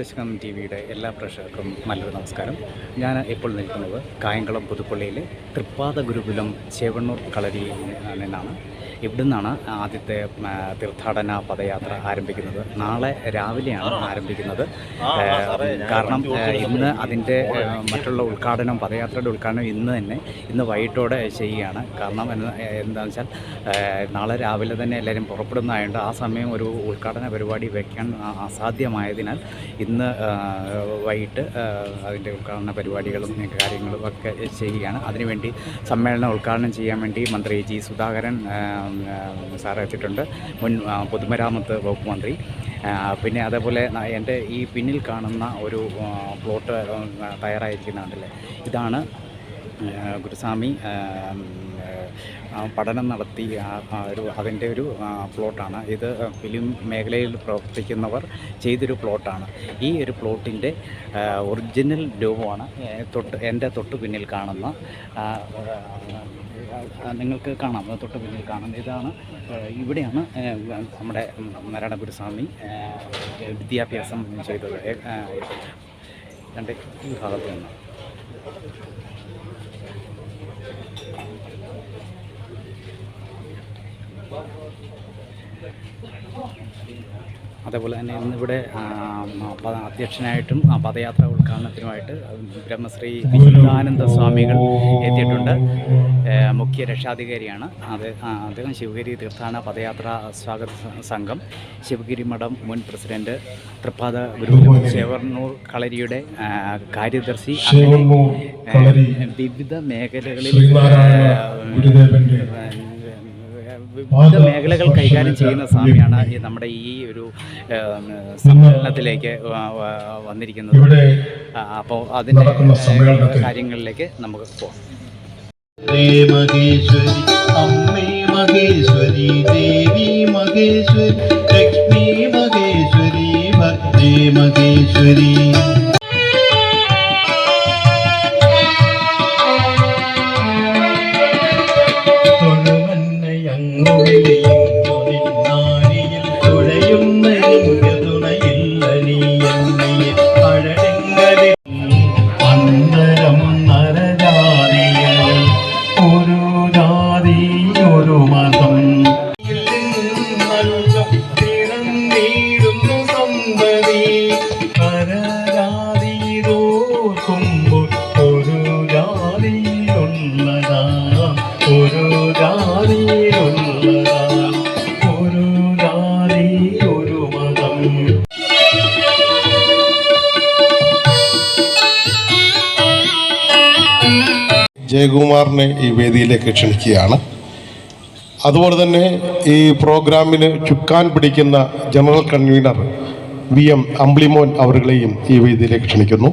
Daivadasakam T വിയുടെ എല്ലാ പ്രേക്ഷകർക്കും നല്ലൊരു നമസ്കാരം. ഞാൻ ഇപ്പോൾ നിൽക്കുന്നത് കായംകുളം പുതുപ്പള്ളിയിലെ തൃപ്പാദ ഗുരുകുലം ചേവണ്ണൂർ കളരിയിൽ നിന്നാണ്. ഇവിടെ നിന്നാണ് ആദ്യത്തെ തീർത്ഥാടന പദയാത്ര ആരംഭിക്കുന്നത്? നാളെ രാവിലെയാണ് ആരംഭിക്കുന്നത്. കാരണം ഇന്ന് അതിന്റെ മറ്റുള്ള ഉദ്ഘാടനം പദയാത്രയുടെ ഉദ്ഘാടനം ഇന്ന് തന്നെ ഇന്ന് വൈകിട്ടോടെ ചെയ്യുകയാണ്. കാരണം എന്താണെന്ന് വെച്ചാൽ നാളെ രാവിലെ തന്നെ എല്ലാവരും പുറപ്പെടുന്നതായതുകൊണ്ട് ആ സമയം ഒരു ഉദ്ഘാടന പരിപാടി വയ്ക്കാൻ അസാധ്യമായതിനാൽ ഇന്ന് വൈകിട്ട് അതിന്റെ ഉദ്ഘാടന പരിപാടികളും കാര്യങ്ങളും ഒക്കെ ചെയ്യുകയാണ്. അതിനുവേണ്ടി സമ്മേളനം ഉദ്ഘാടനം ചെയ്യാൻ വേണ്ടി മന്ത്രി ജി സുധാകരൻ ആ, എത്തിയിട്ടുണ്ട്. മുൻ പൊതുമരാമത്ത് വകുപ്പ് മന്ത്രി. പിന്നെ അതേപോലെ എന്റെ ഈ പിന്നിൽ കാണുന്ന ഒരു പ്ലോട്ട് തയ്യാറായിരിക്കുന്നുണ്ടല്ലേ? ഇതാണ് ഗുരുസ്വാമി പഠനം നടത്തി ഒരു അതിന്റെ ഒരു പ്ലോട്ടാണ്. ഇത് ഫിലിം മേഖലയിൽ പ്രവർത്തിക്കുന്നവർ ചെയ്തൊരു പ്ലോട്ടാണ്. ഈ ഒരു പ്ലോട്ടിന്റെ ഒറിജിനൽ രൂപമാണ് തൊട്ട് എന്റെ തൊട്ട് പിന്നിൽ കാണുന്ന നിങ്ങൾക്ക് കാണാം. തൊട്ട് പിന്നിൽ കാണാം. ഇതാണ് ഇവിടെയാണ് നമ്മുടെ നാരായണ ഗുരുസ്വാമി ആ, വിദ്യാഭ്യാസം ചെയ്തത്. രണ്ട് ഈ ഭാഗത്ത് നിന്ന്. അതേപോലെ തന്നെ ഇന്നിവിടെ അധ്യക്ഷനായിട്ടും പദയാത്ര ഉദ്ഘാടനത്തിനുമായിട്ട് ബ്രഹ്മശ്രീ വിശുദ്ധാനന്ദ സ്വാമികൾ എത്തിയിട്ടുണ്ട്. മുഖ്യ രക്ഷാധികാരിയാണ്. അത് അദ്ദേഹം ശിവഗിരി തീർത്ഥാടന പദയാത്ര സ്വാഗത സംഘം ശിവഗിരി മഠം മുൻ പ്രസിഡന്റ് തൃപ്പാദ ഗുരു ചേവർണൂർ കളരിയുടെ കാര്യദർശി. അങ്ങനെ വിവിധ മേഖലകളിൽ വിവിധ മേഖലകൾ കൈകാര്യം ചെയ്യുന്ന സ്വാമിയാണ് ഈ നമ്മുടെ ഈ ഒരു സമ്മേളനത്തിലേക്ക് വന്നിരിക്കുന്നത്. ഇവിടെ അപ്പോൾ അതിന്റെ കാര്യങ്ങളിലേക്ക് നമുക്ക് പോകാം. മഹേശ്വരി അമ്മേ മഹേശ്വരി ദേവി മഹേശ്വരി ലക്ഷ്മി മഹേശ്വരി ഭക്തി മഹേശ്വരി. ജയകുമാറിനെ ഈ വേദിയിലേക്ക് ക്ഷണിക്കുകയാണ്. അതുപോലെ തന്നെ ഈ പ്രോഗ്രാമിന് ചുക്കാൻ പിടിക്കുന്ന general convener V M Amblimon അവരുകളെയും ഈ വേദിയിലേക്ക് ക്ഷണിക്കുന്നു.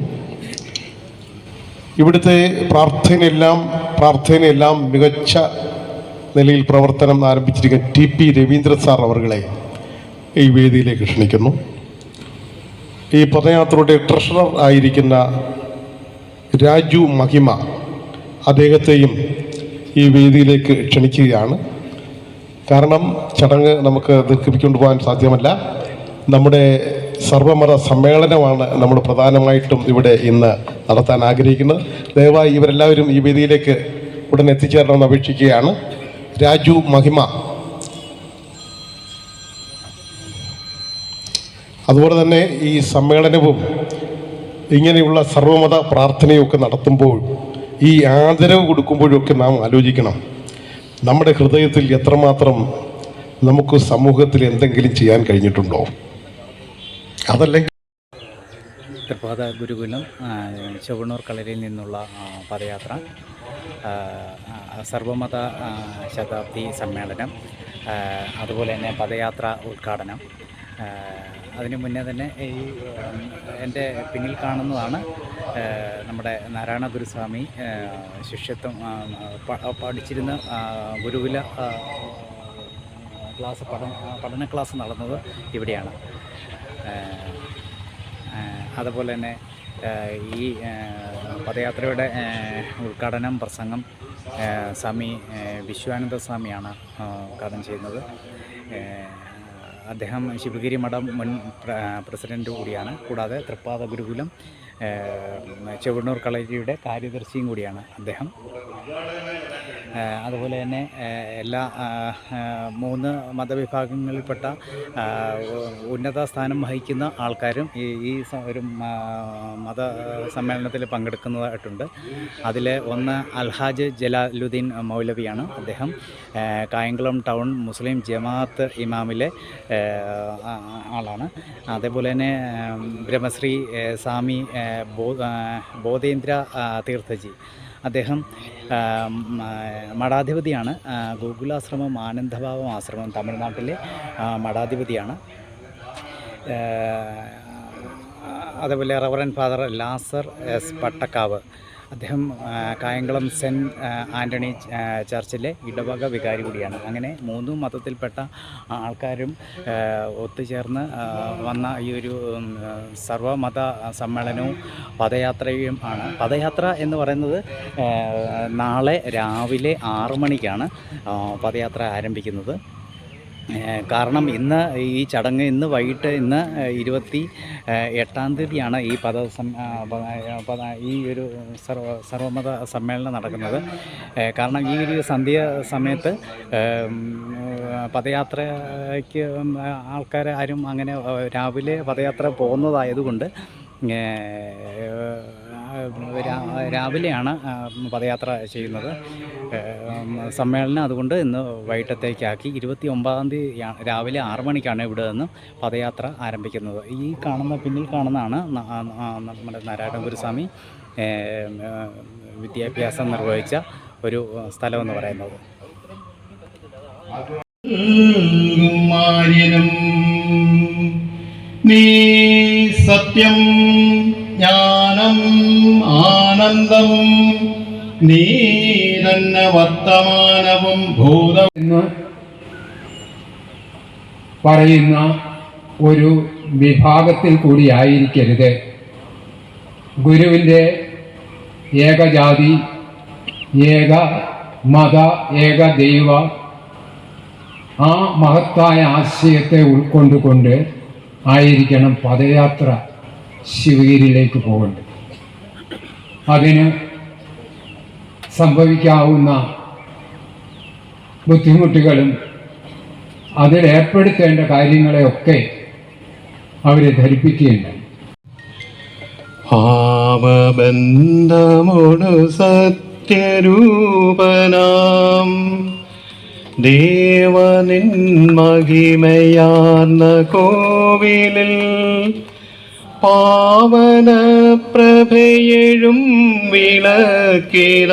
ഇവിടുത്തെ പ്രാർത്ഥനയെല്ലാം പ്രാർത്ഥനയെല്ലാം മികച്ച നിലയിൽ പ്രവർത്തനം ആരംഭിച്ചിരിക്കുന്ന ടി പി രവീന്ദ്ര സാർ അവരുകളെ ഈ വേദിയിലേക്ക് ക്ഷണിക്കുന്നു. ഈ പദയാത്രയുടെ ട്രഷറർ ആയിരിക്കുന്ന രാജു മഹിമ അദ്ദേഹത്തെയും ഈ വേദിയിലേക്ക് ക്ഷണിക്കുകയാണ്. കാരണം ചടങ്ങ് നമുക്ക് ദീർഘിപ്പിക്കൊണ്ട് പോകാൻ സാധ്യമല്ല. നമ്മുടെ സർവമത സമ്മേളനമാണ് നമ്മൾ പ്രധാനമായിട്ടും ഇവിടെ ഇന്ന് നടത്താൻ ആഗ്രഹിക്കുന്നത്. ദയവായി ഇവരെല്ലാവരും ഈ വേദിയിലേക്ക് ഉടൻ എത്തിച്ചേരണമെന്ന് അപേക്ഷിക്കുകയാണ്. രാജു മഹിമ. അതുപോലെ തന്നെ ഈ സമ്മേളനവും ഇങ്ങനെയുള്ള സർവമത പ്രാർത്ഥനയൊക്കെ നടത്തുമ്പോൾ ഈ ആദരവ് കൊടുക്കുമ്പോഴൊക്കെ നാം ആലോചിക്കണം. നമ്മുടെ ഹൃദയത്തിൽ എത്രമാത്രം നമുക്ക് സമൂഹത്തിൽ എന്തെങ്കിലും ചെയ്യാൻ കഴിഞ്ഞിട്ടുണ്ടോ? അതല്ലെങ്കിൽ തൃപ്പാത ഗുരുകുലം ചുവണ്ണൂർ കളരിയിൽ നിന്നുള്ള പദയാത്ര സർവമത ശതാബ്ദി സമ്മേളനം അതുപോലെ തന്നെ പദയാത്ര ഉദ്ഘാടനം അതിനു മുന്നേ തന്നെ ഈ എന്റെ പിന്നിൽ കാണുന്നതാണ് നമ്മുടെ നാരായണ ഗുരുസ്വാമി ശിഷ്യത്വം പഠിച്ചിരുന്ന ഗുരുവില ക്ലാസ് പഠന പഠന ക്ലാസ് നടന്നത് ഇവിടെയാണ്. അതുപോലെ തന്നെ ഈ പദയാത്രയുടെ ഉദ്ഘാടനം പ്രസംഗം സ്വാമി വിശ്വാനന്ദ സ്വാമിയാണ് ഉദ്ഘാടനം ചെയ്യുന്നത്. അദ്ദേഹം ശിവഗിരി മഠം മുൻ പ്ര- പ്രസിഡന്റ് കൂടിയാണ്. കൂടാതെ തൃപ്പാദ ഗുരുകുലം ചെവണ്ണൂർ കളരിയുടെ കാര്യദർശിയും കൂടിയാണ് അദ്ദേഹം. അതുപോലെ തന്നെ എല്ലാ മൂന്ന് മതവിഭാഗങ്ങളിൽപ്പെട്ട ഉന്നത സ്ഥാനം വഹിക്കുന്ന ആൾക്കാരും ഈ ഈ ഒരു മത സമ്മേളനത്തിൽ പങ്കെടുക്കുന്നതായിട്ടുണ്ട്. അതിൽ ഒന്ന് അൽഹാജ് ജലാലുദ്ദീൻ മൗലവിയാണ് അദ്ദേഹം. കായംകുളം ടൗൺ മുസ്ലിം ജമാഅത്ത് ഇമാമിലെ ആളാണ്. അതേപോലെ തന്നെ ബ്രഹ്മശ്രീ സ്വാമി ബോധേന്ദ്ര തീർത്ഥജി. അദ്ദേഹം മഠാധിപതിയാണ്. ഗോകുലാശ്രമം ആനന്ദഭാവം ആശ്രമം തമിഴ്നാട്ടിലെ മഠാധിപതിയാണ്. അതേപോലെ reverend father Lazar S Pattakkav. അദ്ദേഹം കായംകുളം സെന്റ് ആന്റണി ചർച്ചിലെ ഇടവക വികാരി കൂടിയാണ്. അങ്ങനെ മൂന്ന് മതത്തിൽപ്പെട്ട ആൾക്കാരും ഒത്തുചേർന്ന് വന്ന ഈ ഒരു സർവമത സമ്മേളനവും പദയാത്രയും ആണ്. പദയാത്ര എന്ന് പറയുന്നത് നാളെ രാവിലെ ആറ് മണിക്കാണ് പദയാത്ര ആരംഭിക്കുന്നത്. കാരണം ഇന്ന് ഈ ചടങ്ങ് ഇന്ന് വൈകിട്ട് ഇന്ന് ഇരുപത്തി എട്ടാം തീയതിയാണ് ഈ പദ ഈ ഒരു സർവ സർവമത സമ്മേളനം നടക്കുന്നത്. കാരണം ഈ ഒരു സന്ധ്യ സമയത്ത് പദയാത്രയ്ക്ക് ആൾക്കാർ ആരും അങ്ങനെ രാവിലെ പദയാത്ര പോകുന്നതായതുകൊണ്ട് രാവിലെയാണ് പദയാത്ര ചെയ്യുന്നത്. സമ്മേളനം അതുകൊണ്ട് ഇന്ന് വൈകിട്ടത്തേക്കാക്കി ഇരുപത്തി ഒമ്പതാം തീയതി രാവിലെ ആറ് മണിക്കാണ് ഇവിടെ നിന്ന് പദയാത്ര ആരംഭിക്കുന്നത്. ഈ കാണുന്ന പിന്നിൽ കാണുന്നതാണ് നമ്മുടെ നാരായണ ഗുരുസ്വാമി വിദ്യാഭ്യാസം നിർവഹിച്ച ഒരു സ്ഥലമെന്ന് പറയുന്നത്. നീ സത്യം ജ്ഞാനം ആനന്ദം നീ തന്നെ വർത്തമാനവും ഭൂതം എന്ന് പറയുന്ന ഒരു വിഭാഗത്തിൽ കൂടി കൂടിയായിരിക്കരുത്. ഗുരുവിന്റെ ഏകജാതി ഏക മത ഏക ദൈവ ആ മഹത്തായ ആശയത്തെ ഉൾക്കൊണ്ടുകൊണ്ട് ആയിരിക്കണം പദയാത്ര ശിവഗിരിയിലേക്ക് പോകേണ്ടത്. അതിന് സംഭവിക്കാവുന്ന ബുദ്ധിമുട്ടുകളും അതിലേർപ്പെടുത്തേണ്ട കാര്യങ്ങളെയൊക്കെ അവരെ ധരിപ്പിക്കുകയുണ്ടായി. ഭാവബന്ധമോടു സത്യരൂപനാം. ദേവനിൻ മഹിമയാർന്ന കോവിലിൽ പാവന പ്രഭയെഴും വിളക്കിത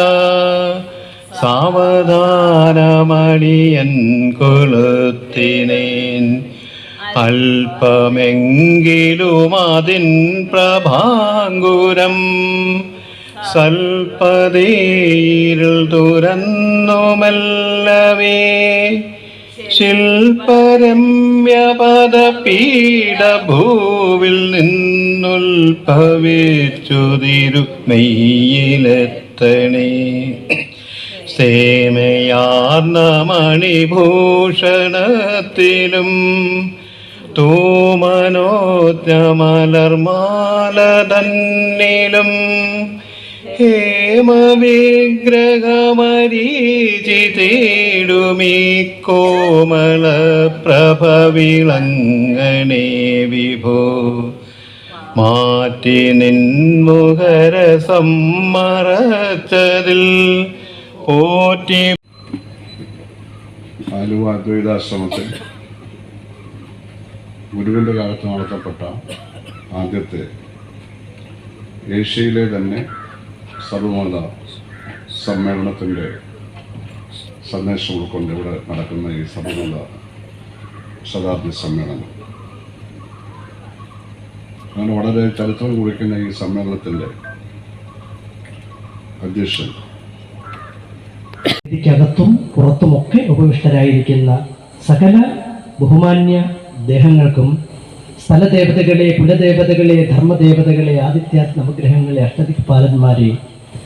സാവധാനമണിയൻ കൊളുത്തിനേൻ. അല്പമെങ്കിലും അതിൻ പ്രഭാങ്കുരം സൽപതീരിൽ തുറന്നുമല്ലവേ ശില്പരമ്യപദപീഠഭൂവിൽ നിന്നുൽഭവിച്ചുതിരു മെയ്യിലെത്തണേ സേമയാർന്ന മണിഭൂഷണത്തിലും തൂമനോജ്ഞമലർമാല തന്നിലും ഹേമവിഗ്രഹമരീചി തേടുമീ കോമള പ്രഭവിളങ്ങണേ വിഭോ. മാറ്റി നിൻമുഖരസം മറച്ചതിൽ പോറ്റി ആലുവ ഗുരുവിന്റെ കാലത്ത് നടത്തപ്പെട്ട ആദ്യത്തെ ഏഷ്യയിലെ തന്നെ സർവമത സമ്മേളനത്തിന്റെ സന്ദേശം ഉൾക്കൊണ്ട് ഇവിടെ നടക്കുന്ന ഈ സർവമത ശതാബ്ദി സമ്മേളനം. അങ്ങനെ വളരെ ചരിത്രം കുറിക്കുന്ന ഈ സമ്മേളനത്തിന്റെ അധ്യക്ഷൻ പുറത്തുമൊക്കെ ഉപവിഷ്ടരായിരിക്കുന്ന സകല ബഹുമാന്യ ദേഹങ്ങൾക്കും സ്ഥലദേവതകളെ കുലദേവതകളെ ധർമ്മദേവതകളെ ആദിത്യാത്മ നവഗ്രഹങ്ങളെ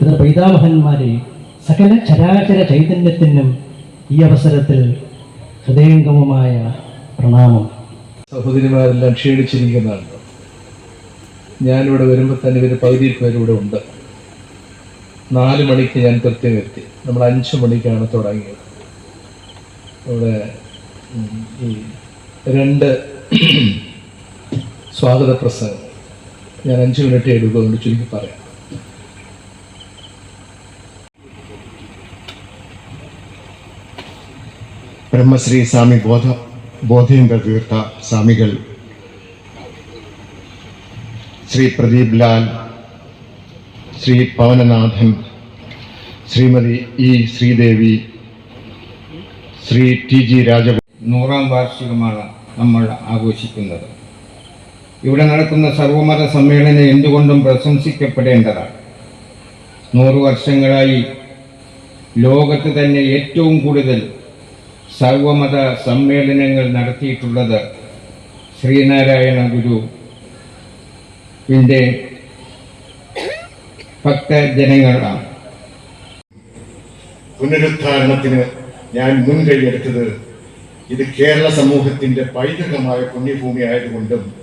അഷ്ടദിക്പാലന്മാരെ പിതൃപൈതാമഹന്മാരെ സകല ചരാചര ചൈതന്യത്തിനും ഈ അവസരത്തിൽ ഹൃദയംഗമമായ പ്രണാമം. സഹോദരിമാരെല്ലാം ക്ഷീണിച്ചിരിക്കുന്നതാണ്. ഞാനിവിടെ വരുമ്പോൾ തന്നെ ഇവർ പകുതി പേരിവിടെ ഉണ്ട്. നാല് മണിക്ക് ഞാൻ കൃത്യം എത്തി നമ്മൾ അഞ്ച് മണിക്കാണ് തുടങ്ങിയത്. ഇവിടെ ഈ രണ്ട് സ്വാഗത പ്രസംഗം. ഞാൻ അഞ്ച് മിനിറ്റ് എടുക്കുമെന്ന് ചുരുക്കി പറയാം. ബ്രഹ്മശ്രീ സ്വാമി ബോധ ബോധേന്ദ്ര തീർത്ഥ സ്വാമികൾ. Shri Pradeep Lal Shri Pavananathan Shrimati E Sreedevi Shri T G Raja നൂറാം വാർഷികമാണ് നമ്മൾ ആഘോഷിക്കുന്നത്. ഇവിടെ നടക്കുന്ന സർവമത സമ്മേളനം എന്തുകൊണ്ടും പ്രശംസിക്കപ്പെടേണ്ടതാണ്. നൂറ് വർഷങ്ങളായി ലോകത്ത് തന്നെ ഏറ്റവും കൂടുതൽ സർവമത സമ്മേളനങ്ങൾ നടത്തിയിട്ടുള്ളത് ശ്രീനാരായണ ഗുരുവിന്റെ ഭക്തജനങ്ങളാണ്. പുനരുദ്ധാരണത്തിന് ഞാൻ മുൻകൈയെടുത്തത് ഇത് കേരള സമൂഹത്തിന്റെ പൈതൃകമായ പുണ്യഭൂമി ആയതുകൊണ്ടും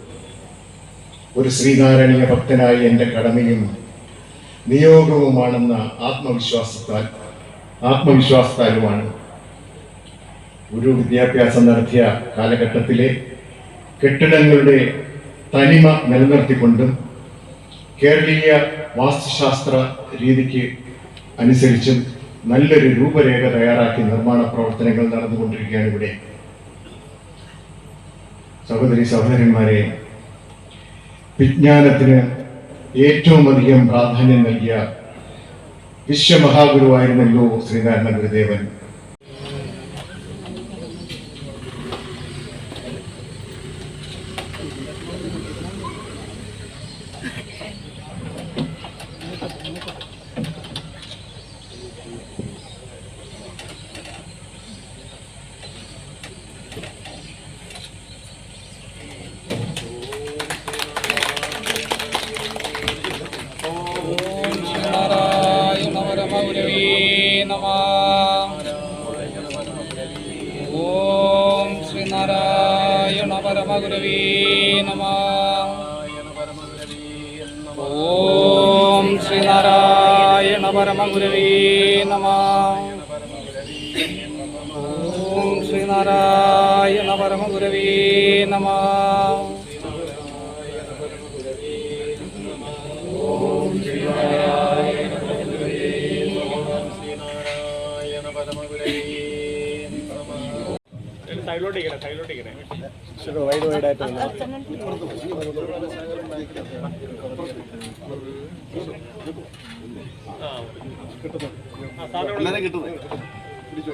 ഒരു ശ്രീനാരായണീയ ഭക്തനായി എന്റെ കടമയും നിയോഗവുമാണെന്ന ആത്മവിശ്വാസത്താൽ ആത്മവിശ്വാസത്താലുമാണ്. ഒരു വിദ്യാഭ്യാസം നടത്തിയ കാലഘട്ടത്തിലെ കെട്ടിടങ്ങളുടെ തനിമ നിലനിർത്തിക്കൊണ്ടും കേരളീയ വാസ്തുശാസ്ത്ര രീതിക്ക് അനുസരിച്ചും നല്ലൊരു രൂപരേഖ തയ്യാറാക്കി നിർമ്മാണ പ്രവർത്തനങ്ങൾ നടന്നുകൊണ്ടിരിക്കുകയാണ് ഇവിടെ. സഹോദരി സഹോദരന്മാരെ വിജ്ഞാനത്തിന് ഏറ്റവും അധികം പ്രാധാന്യം നൽകിയ വിശ്വമഹാഗുരുവായിരുന്നല്ലോ ശ്രീനാരായണ ഗുരുദേവൻ. പരമഗുരവേ നമ. ഓം ശ്രീനാരായണ പരമഗുരവേ നമ. ഓം ശ്രീനാരായണ പരമഗുരവേ നമ. ഇച്ചിരി വൈഡ് കിട്ടുന്നു കിട്ടുന്നു പിടിച്ചോ.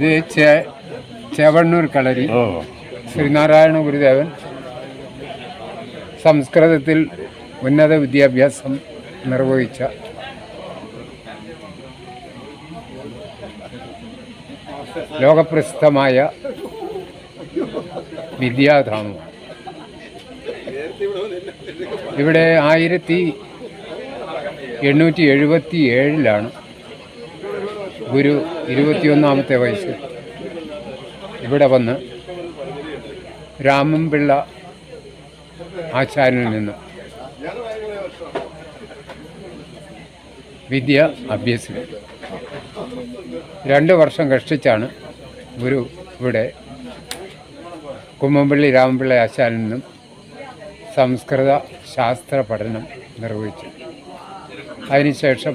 ഇത് ചേവണ്ണൂർ കളരി. ശ്രീനാരായണ ഗുരുദേവൻ. സംസ്കൃതത്തിൽ ഉന്നത വിദ്യാഭ്യാസം നിർവഹിച്ച ലോകപ്രസിദ്ധമായ വിദ്യാധാമമാണ് ഇവിടെ ആയിരത്തി എണ്ണൂറ്റി എഴുപത്തി ഏഴിലാണ് ഗുരു ഇരുപത്തിയൊന്നാമത്തെ വയസ്സിൽ ഇവിടെ വന്ന് രാമൻപിള്ള ആചാര്യനിൽ നിന്നും വിദ്യ അഭ്യസിക്കും രണ്ട് വർഷം കഷ്ടിച്ചാണ് ഗുരു ഇവിടെ കുമ്മമ്പള്ളി രാമൻപിള്ള ആശാനിൽ നിന്നും സംസ്കൃത ശാസ്ത്ര പഠനം നിർവഹിച്ചു അതിനുശേഷം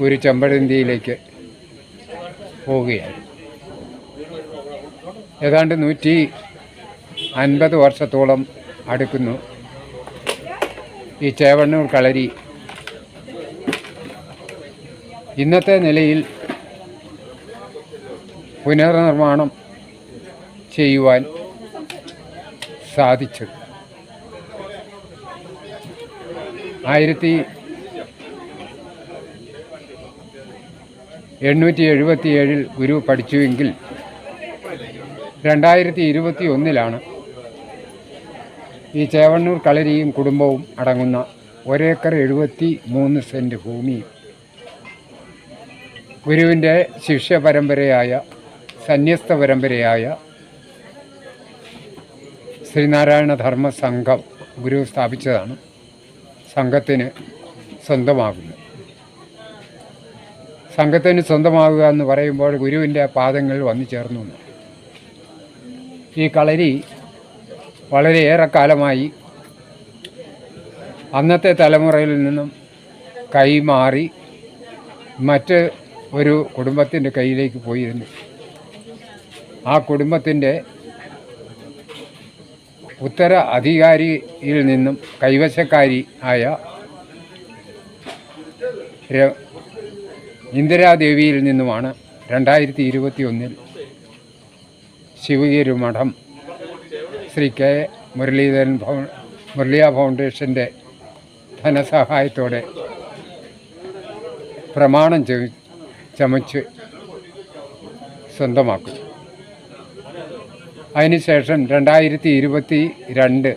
ഗുരു ചെമ്പഴന്തിയിലേക്ക് പോവുകയായി ഏതാണ്ട് നൂറ്റി അൻപത് വർഷത്തോളം അടുക്കുന്നു. ഈ ചേവണ്ണൂർ കളരി. ഇന്നത്തെ നിലയിൽ പുനർനിർമ്മാണം ചെയ്യുവാൻ സാധിച്ചു ആയിരത്തി എണ്ണൂറ്റി എഴുപത്തി ഏഴിൽ ഗുരു പഠിച്ചുവെങ്കിൽ രണ്ടായിരത്തി ഇരുപത്തി ഒന്നിലാണ് ഈ ചേവണ്ണൂർ കളരിയും കുടുംബവും അടങ്ങുന്ന ഒരേക്കർ എഴുപത്തി മൂന്ന് സെന്റ് ഭൂമി. ഗുരുവിന്റെ ശിഷ്യ പരമ്പരയായ സന്യസ്ത പരമ്പരയായ ശ്രീനാരായണ ധർമ്മ സംഘം ഗുരു സ്ഥാപിച്ചതാണ്. സംഘത്തിന് സ്വന്തമാകുന്നു സംഘത്തിന് സ്വന്തമാകുക എന്ന് പറയുമ്പോൾ ഗുരുവിന്റെ പാദങ്ങൾ വന്നു ചേർന്നു. ഈ കളരി വളരെയേറെ കാലമായി അന്നത്തെ തലമുറയിൽ നിന്നും കൈമാറി മറ്റ് ഒരു കുടുംബത്തിന്റെ കയ്യിലേക്ക് പോയിരുന്നു. ആ കുടുംബത്തിന്റെ ഉത്തര അധികാരിയിൽ നിന്നും കൈവശക്കാരി ആയ ഇന്ദിരാദേവിയിൽ നിന്നുമാണ് രണ്ടായിരത്തി ഇരുപത്തി ഒന്നിൽ ശിവഗിരി മഠം ശ്രീ കെ മുരളീധരൻ ഫൗ മുരളിയ ഫൗണ്ടേഷന്റെ ധനസഹായത്തോടെ പ്രമാണം ചെ ചമച്ച് സ്വന്തമാക്കും. അതിനുശേഷം രണ്ടായിരത്തി ഇരുപത്തി രണ്ട്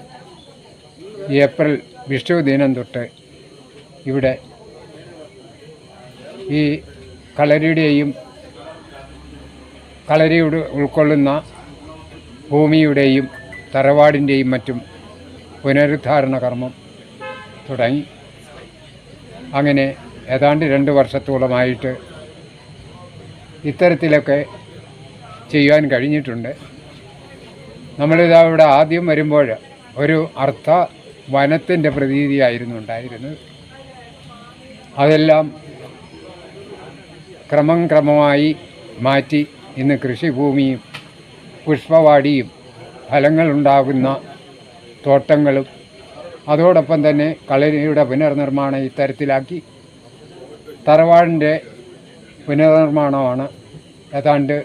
ഏപ്രിൽ വിഷു ദിനം തൊട്ട് ഇവിടെ ഈ കളരിയുടെയും കളരിയുടെ ഉൾക്കൊള്ളുന്ന ഭൂമിയുടെയും തറവാടിന്റെയും മറ്റും പുനരുദ്ധാരണ കർമ്മം തുടങ്ങി. അങ്ങനെ ഏതാണ്ട് രണ്ട് വർഷത്തോളമായിട്ട് ഇത്തരത്തിലൊക്കെ ചെയ്യാൻ കഴിഞ്ഞിട്ടുണ്ട്. നമ്മളിതാ ഇവിടെ ആദ്യം വരുമ്പോൾ ഒരു അർത്ഥ വനത്തിന്റെ പ്രതീതിയായിരുന്നു ഉണ്ടായിരുന്നത്. അതെല്ലാം ക്രമം ക്രമമായി മാറ്റി ഇന്ന് കൃഷിഭൂമിയും പുഷ്പവാടിയും ഫലങ്ങളുണ്ടാകുന്ന തോട്ടങ്ങളും അതോടൊപ്പം തന്നെ കളരിയുടെ പുനർനിർമ്മാണം ഇത്തരത്തിലാക്കി. തറവാടിന്റെ പുനർനിർമ്മാണമാണ് ഏതാണ്ട്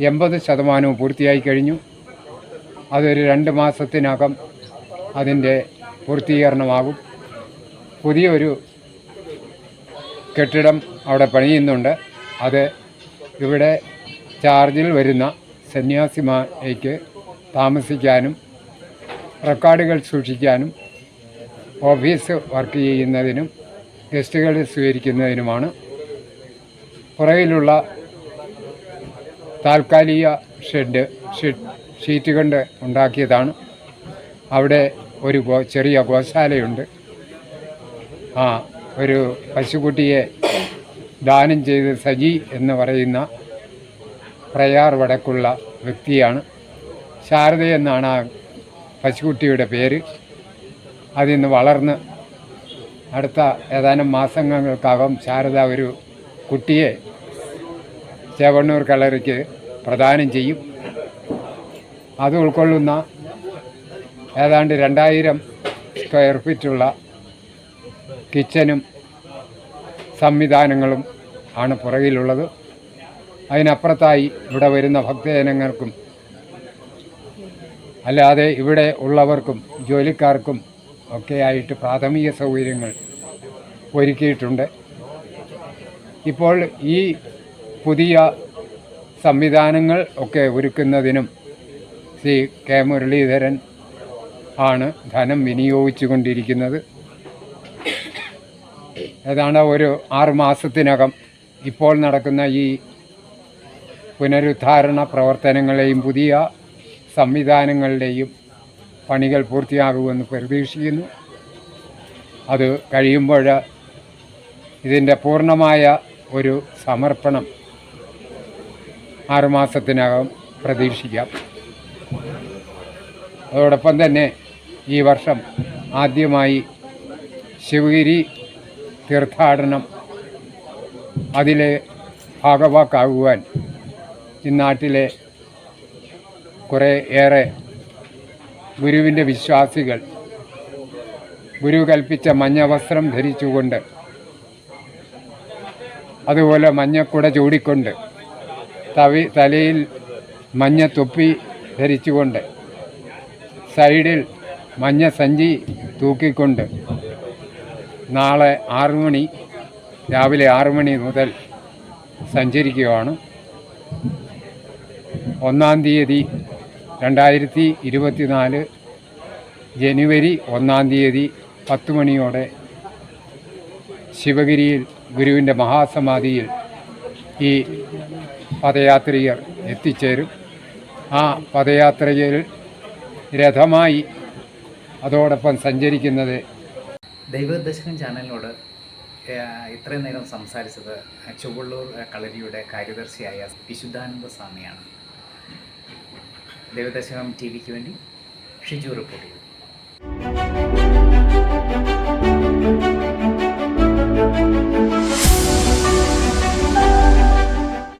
എൺപത് ശതമാനവും പൂർത്തിയായി കഴിഞ്ഞു. അതൊരു രണ്ട് മാസത്തിനകം അതിന്റെ പൂർത്തീകരണമാകും. പുതിയൊരു കെട്ടിടം അവിടെ പണിയുന്നുണ്ട്. അത് ഇവിടെ ചാർജിൽ വരുന്ന സന്യാസിമാർക്ക് താമസിക്കാനും റെക്കോർഡുകൾ സൂക്ഷിക്കാനും ഓഫീസ് വർക്ക് ചെയ്യുന്നതിനും ഗസ്റ്റുകളെ സ്വീകരിക്കുന്നതിനുമാണ് പുറകിലുള്ള താൽക്കാലിക ഷെഡ് ഷീറ്റ് കൊണ്ട് ഉണ്ടാക്കിയതാണ്. അവിടെ ഒരു ചെറിയ ഗോശാലയുണ്ട്. ആ ഒരു പശുക്കുട്ടിയെ ദാനം ചെയ്ത് സജി എന്ന് പറയുന്ന പ്രയാർ വടക്കുള്ള വ്യക്തിയാണ്. ശാരദ എന്നാണ് ആ പശുക്കുട്ടിയുടെ പേര്. അതിന്ന് വളർന്ന് അടുത്ത ഏതാനും മാസങ്ങൾക്കകം ശാരദ ഒരു കുട്ടിയെ ചേവണ്ണൂർ കളറിക്ക് പ്രദാനം ചെയ്യും. അത് ഉൾക്കൊള്ളുന്ന ഏതാണ്ട് രണ്ടായിരം സ്ക്വയർ ഫീറ്റുള്ള കിച്ചനും സംവിധാനങ്ങളും ആണ് പുറകിലുള്ളത്. അതിനപ്പുറത്തായി ഇവിടെ വരുന്ന ഭക്തജനങ്ങൾക്കും അല്ലാതെ ഇവിടെ ഉള്ളവർക്കും ജോലിക്കാർക്കും ഒക്കെയായിട്ട് പ്രാഥമിക സൗകര്യങ്ങൾ ഒരുക്കിയിട്ടുണ്ട്. ഇപ്പോൾ ഈ പുതിയ സംവിധാനങ്ങൾ ഒക്കെ ഒരുക്കുന്നതിനും ശ്രീ കെ മുരളീധരൻ ആണ് ധനം വിനിയോഗിച്ചു കൊണ്ടിരിക്കുന്നത് ഏതാണ്ട് ഒരു ആറ് മാസത്തിനകം ഇപ്പോൾ നടക്കുന്ന ഈ പുനരുദ്ധാരണ പ്രവർത്തനങ്ങളെയും പുതിയ സംവിധാനങ്ങളുടെയും പണികൾ പൂർത്തിയാകുമെന്ന് പ്രതീക്ഷിക്കുന്നു. അത് കഴിയുമ്പോൾ ഇതിന്റെ പൂർണമായ ഒരു സമർപ്പണം ആറുമാസത്തിനകം പ്രതീക്ഷിക്കാം. അതോടൊപ്പം തന്നെ ഈ വർഷം ആദ്യമായി ശിവഗിരി തീർത്ഥാടനം അതിലെ ഭാഗവാക്കാകുവാൻ ഈ നാട്ടിലെ കുറേ ഏറെ ഗുരുവിന്റെ വിശ്വാസികൾ ഗുരു കൽപ്പിച്ച മഞ്ഞവസ്ത്രം ധരിച്ചുകൊണ്ട് അതുപോലെ മഞ്ഞക്കുട ചൂടിക്കൊണ്ട് തവി തലയിൽ മഞ്ഞ തൊപ്പി ധരിച്ചുകൊണ്ട് സൈഡിൽ മഞ്ഞ സഞ്ചി തൂക്കിക്കൊണ്ട് നാളെ ആറു മണി രാവിലെ ആറു മണി മുതൽ സഞ്ചരിക്കുകയാണ്. ഒന്നാം തീയതി രണ്ടായിരത്തി ഇരുപത്തിനാല് ജനുവരി ഒന്നാം തീയതി പത്ത് മണിയോടെ ശിവഗിരിയിൽ ഗുരുവിന്റെ മഹാസമാധിയിൽ ഈ പദയാത്രികർ എത്തിച്ചേരും. ആ പദയാത്രയിൽ രഥമായി അതോടൊപ്പം സഞ്ചരിക്കുന്നത് ദൈവദശകം ചാനലിനോട് ഇത്രയും നേരം സംസാരിച്ചത് ചുവള്ളൂർ കളരിയുടെ കാര്യദർശിയായ വിശുദ്ധാനന്ദ സ്വാമിയാണ്. ദൈവദശകം ടി വിക്ക് വേണ്ടി ഷിജു റിപ്പോർട്ട് ചെയ്തു.